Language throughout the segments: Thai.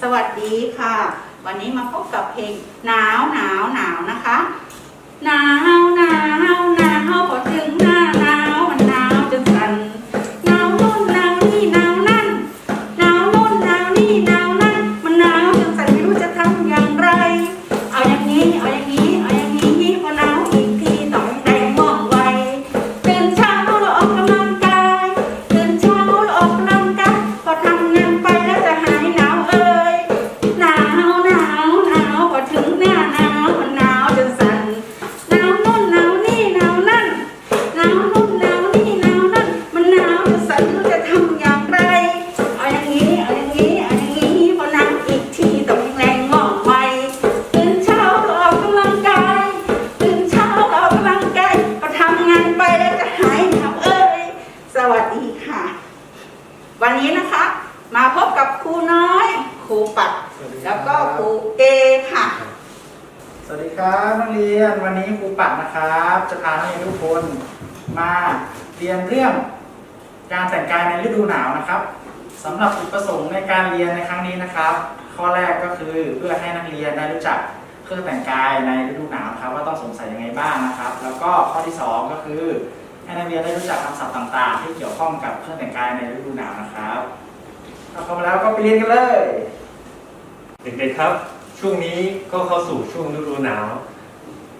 สวัสดีค่ะ วันนี้มาพบกับเพลงหนาวหนาวหนาวนะคะ หนาวหนาวหนาว แล้วก็ครูเอค่ะ สวัสดีครับนักเรียนวันนี้ครูปัดนะครับ จะพานักเรียนทุกคนมาเรียนเรื่องการแต่งกายในฤดูหนาวนะครับสำหรับจุดประสงค์ในการเรียนในครั้งนี้นะครับ ข้อแรกก็คือเพื่อให้นักเรียนได้รู้จักเครื่องแต่งกายในฤดูหนาวนะครับว่าต้องสวมใส่ยังไงบ้างนะครับ แล้วก็ข้อที่สองก็คือให้นักเรียนได้รู้จักคำศัพท์ต่างๆ ที่เกี่ยวข้องกับเครื่องแต่งกายในฤดูหนาวนะครับถ้าพร้อมแล้วก็ไปเรียนกันเลย เด็กๆครับ ช่วงนี้ก็เข้าสู่ช่วงฤดูหนาว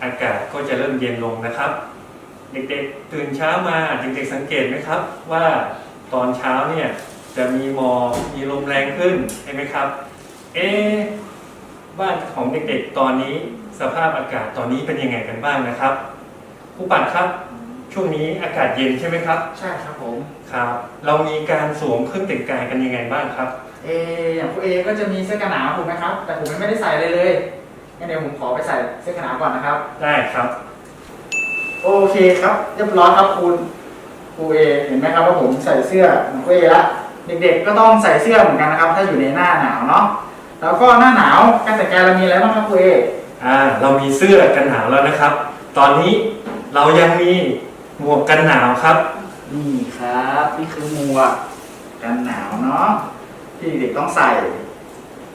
อากาศก็จะเริ่มเย็นลงนะครับ เด็กๆตื่นเช้ามาเด็กๆสังเกตไหมครับ ว่าตอนเช้าเนี่ยจะมีหมอกมีลมแรงขึ้นใช่ไหมครับ เอ๊ะบ้านของเด็กๆตอนนี้สภาพอากาศตอนนี้เป็นยังไงกันบ้างนะครับผู้ปัดครับช่วงนี้อากาศเย็นใช่ไหมครับ ใช่ครับผมครับ เรามีการสวมเครื่องแต่งกายกันยังไงบ้างครับ เออย่างคุณเอก็จะมีเสื้อกันหนาวถูกไหมครับ แต่ผมยังไม่ได้ใส่เลยเลยงั้นเดี๋ยวผมขอไปใส่เสื้อกันหนาวก่อนนะครับ ได้ครับ โอเคครับ เรียบร้อยครับคุณครูเอเห็นไหมครับว่าผมใส่เสื้อของครูเอละเด็กๆก็ต้องใส่เสื้อเหมือนกันนะครับ ถ้าอยู่ในหน้าหนาวเนาะแล้วก็หน้าหนาวการแต่งกายเรามีอะไรบ้างครับครูเออ่าเรามีเสื้อกันหนาวแล้วนะครับ ตอนนี้เรายังมีหมวกกันหนาวครับ นี่ครับ นี่คือหมวกกันหนาวเนาะ ที่เด็กๆต้องใส่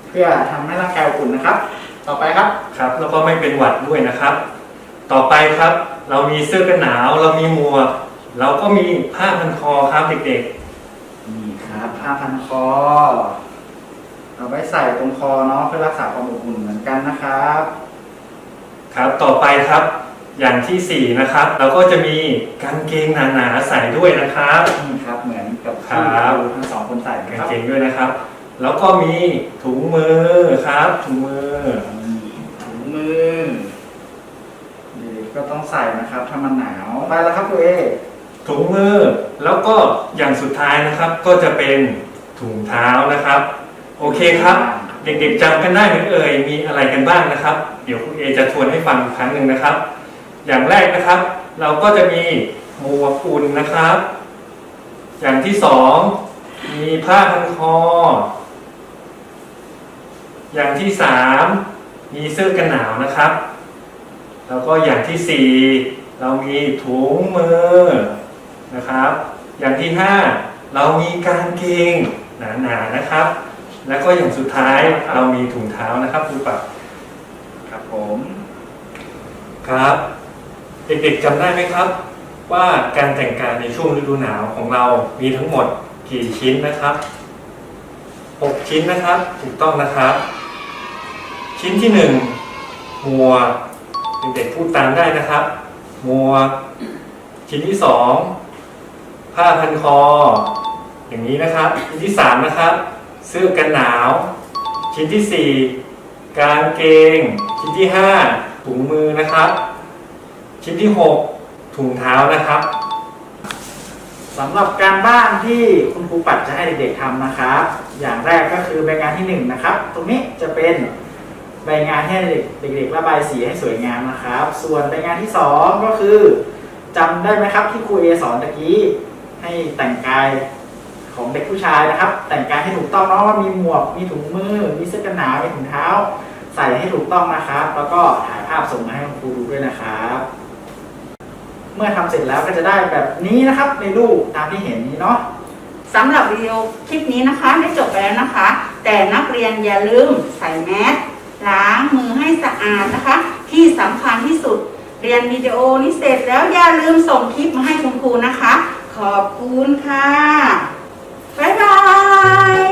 เพื่อทำให้ร่างกายอบอุ่นนะครับ ต่อไปครับ ครับ แล้วก็ไม่เป็นหวัดด้วยนะครับ ต่อไปครับ เรามีเสื้อกันหนาว เรามีหมวกเราก็มีผ้าพันคอครับเด็กนี่ครับผ้าพันคอ เอาไว้ใส่ตรงคอเนาะเพื่อรักษาความอบอุ่นเหมือนกันนะครับ ๆ ครับ ต่อไปครับ อย่างที่สี่นะครับ เราก็จะมีกางเกงหนาๆใส่ด้วยนะครับนี่ครับเหมือนกับครัที่บเราทั้งสองคนใส่นะกางครับเกงด้วยนะครับ แล้วก็มีถุงมือครับ ถุงมือนี่ถุงมือเด็กๆก็ต้องใส่นะครับถ้ามันหนาวไปแล้วครับตัวเอถุงมือ แล้วก็อย่างสุดท้ายนะครับ ก็จะเป็นถุงเท้านะครับ โอเคครับ เด็กๆจำกันได้ไหมเอ่ยมีอะไรกันบ้างนะครับ เดี๋ยวคุณเอจะทวนให้ฟังอีกครั้งหนึ่งนะครับ อย่างแรกนะครับ เราก็จะมีหมวกอุ่นนะครับ อย่างที่สองมีผ้าพันคอ อย่างที่สามมีเสื้อกันหนาวนะครับ แล้วก็อย่างที่สี่เรามีถุงมือนะครับ อย่างที่ห้าเรามีกางเกงหนาๆนะครับ แล้วก็อย่างสุดท้ายเรามีถุงเท้านะครับครูปักครับผมครับ เด็กๆจำได้ไหมครับ ว่าการแต่งกายในช่วงฤดูหนาวของเรามีทั้งหมดกี่ชิ้นนะครับหกชิ้นนะครับถูกต้องนะครับ ชิ้นที่หนึ่งหมวกเด็กๆพูดตามได้นะครับหมวกชิ้นที่สองผ้าพันคอ อย่างนี้นะครับ ชิ้นที่สามนะครับ เสื้อกันหนาว ชิ้นที่สี่กางเกง ชิ้นที่ห้าถุงมือนะครับ ชิ้นที่หกถุงเท้านะครับสำหรับการบ้านที่คุณครูปัดจะให้เด็กๆทำนะครับ อย่างแรกก็คือใบงานที่หนึ่งนะครับ ตรงนี้จะเป็นใบงานให้เด็กๆระบายสีให้สวยงามนะครับ ส่วนใบงานที่สองก็คือจำได้ไหมครับที่ครูเอสอนตะกี้ให้แต่งกายของเด็กผู้ชายนะครับ แต่งกายให้ถูกต้องเนาะว่ามีหมวกมีถุงมือ มีเสื้อกันหนาวมีถุงเท้า ใส่ให้ถูกต้องนะครับ แล้วก็ถ่ายภาพส่งมาให้คุณครูดูด้วยนะครับ เมื่อทำเสร็จแล้วก็จะได้แบบนี้นะครับ ในรูปตามที่เห็นนี้เนาะสำหรับวิดีโอคลิปนี้นะคะได้จบไปแล้วนะคะ แต่นักเรียนอย่าลืมใส่แมสล้างมือให้สะอาดนะคะ ที่สำคัญที่สุดเรียนวิดีโอนี้เสร็จแล้วอย่าลืมส่งคลิปมาให้คุณครูนะคะ ขอบคุณค่ะ บ๊ายบาย